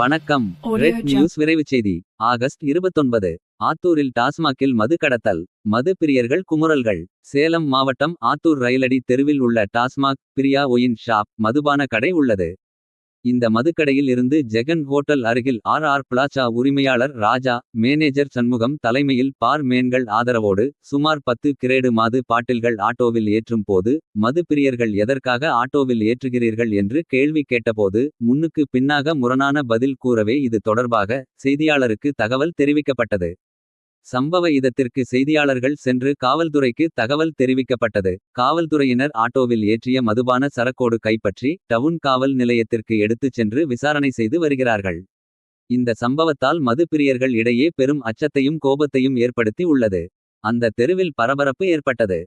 வணக்கம். Red. News விரைவுச் செய்தி. ஆகஸ்ட் இருபத்தொன்பது ஆத்தூரில் டாஸ்மாகில் மது கடத்தல் மது பிரியர்கள் குமுறல்கள். சேலம் மாவட்டம் ஆத்தூர் ரயிலடி தெருவில் உள்ள டாஸ்மாக் பிரியா ஒயின் ஷாப் மதுபான கடை உள்ளது. இந்த மதுக்கடையில் இருந்து ஜெகன் ஹோட்டல் அருகில் ஆர் ஆர் பிளாச்சா உரிமையாளர் ராஜா மேனேஜர் சண்முகம் தலைமையில் பார் மேன்கள் ஆதரவோடு சுமார் பத்து கிரேடு மாது பாட்டில்கள் ஆட்டோவில் ஏற்றும் போது மது பிரியர்கள் எதற்காக ஆட்டோவில் ஏற்றுகிறீர்கள் என்று கேள்வி கேட்டபோது முன்னுக்கு பின்னாக முரணான பதில் கூறவே இது தொடர்பாக செய்தியாளருக்கு தகவல் தெரிவிக்கப்பட்டது. சம்பவ இதத்திற்கு செய்தியாளர்கள் சென்று காவல்துறைக்கு தகவல் தெரிவிக்கப்பட்டது. காவல்துறையினர் ஆட்டோவில் ஏற்றிய மதுபான சரக்கோடு கைப்பற்றி டவுன் காவல் நிலையத்திற்கு எடுத்துச் சென்று விசாரணை செய்து வருகிறார்கள். இந்த சம்பவத்தால் மது பிரியர்கள் இடையே பெரும் அச்சத்தையும் கோபத்தையும் ஏற்படுத்தி உள்ளது. அந்த தெருவில் பரபரப்பு ஏற்பட்டது.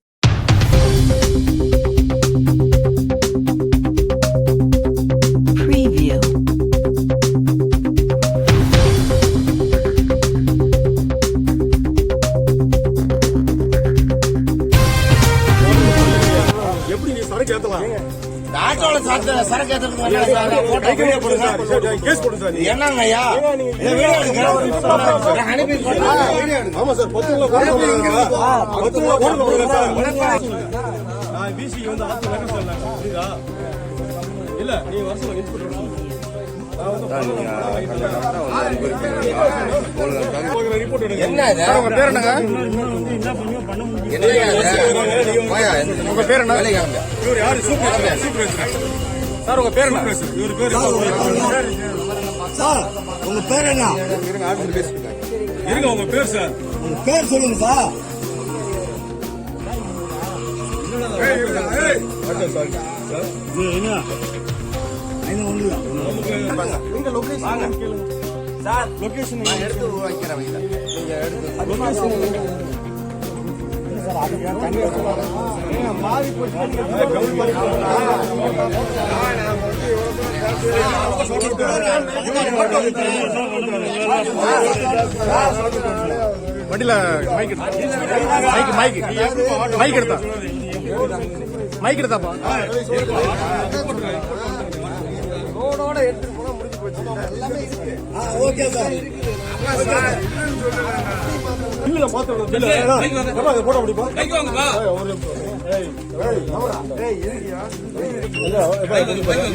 என்னங்க ஐயா இந்த வீடியோ எடுங்க. நான் அனுப்பி போடுறேன். வீடியோ எடுங்க. ஆமா சார் பத்து கிலோ போட போடுங்க பத்து கிலோ போட போடுங்க சார். நான் பிசி வந்து ஆத்து நகர் சார் நான். புரியுதா? இல்ல நீ வருஷம் இன்ஸ்பெக்டர் ரிப்போர்ட் எடுங்க. என்ன பேர் என்னங்க? உங்க பேர் என்ன இவர் யாரு சூப்பர் சூப்பர் சார் உங்க பேர் என்ன இவர் பேர் சார் உங்க பேர் என்ன இருங்க இருங்க உங்க பேர் சார் உங்க பேர் சொல்லுங்க சார் சார் நீங்க லொகேஷன் எடுத்து வைக்கிறேன் நீங்க எடுத்து வண்டியில மைக் மைக் மைக் மைக் எடுத்தா. மைக் எடுத்தாப்பா. Okay sir. இல்ல பாத்து போட முடியுமா ஒரு ஏய், ஏய், ஏய், ஏய், இருக்கியா? இல்ல, ஏய்,